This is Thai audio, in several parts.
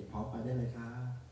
คพร้อมไปได้เลยครับ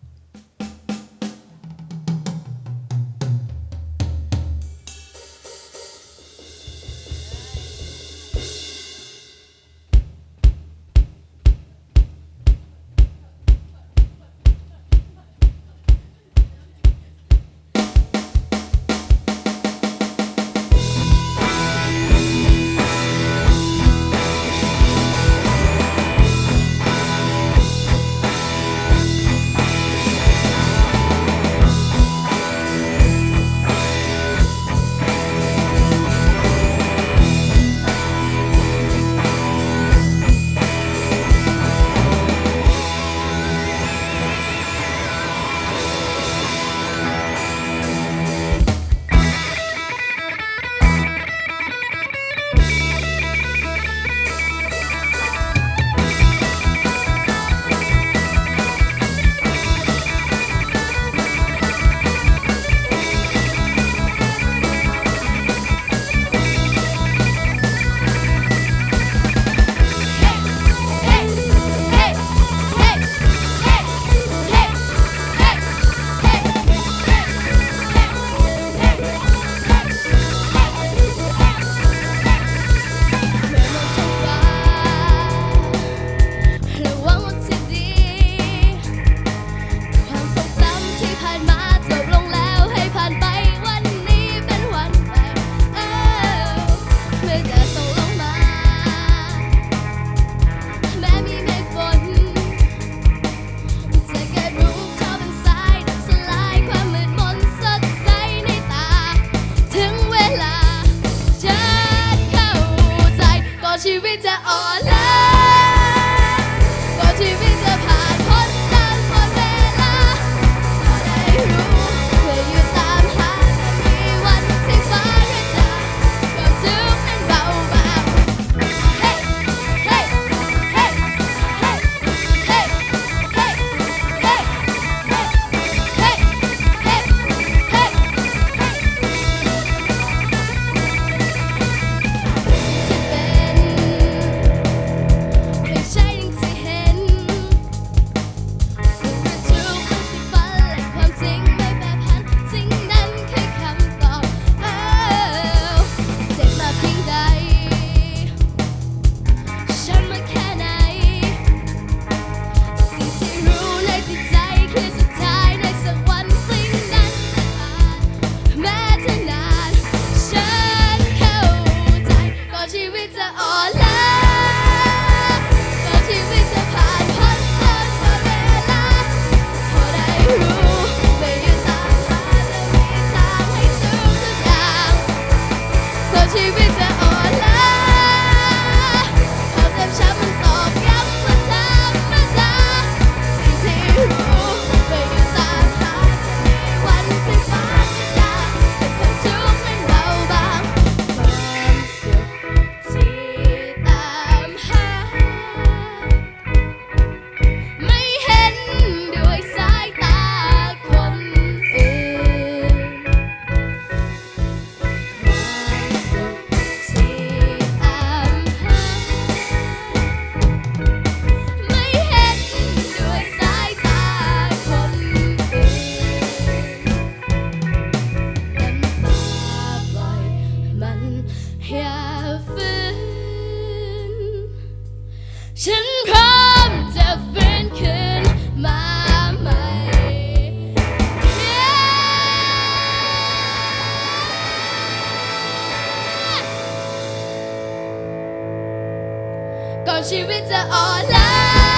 ชีวิตจะอ่อนล้าก็ชีวิตจะผ่าน อย่าฝืนฉันพร้อมจะฝืนคืนมาใหม่ก่อนชีวิตจะอ่อนล้า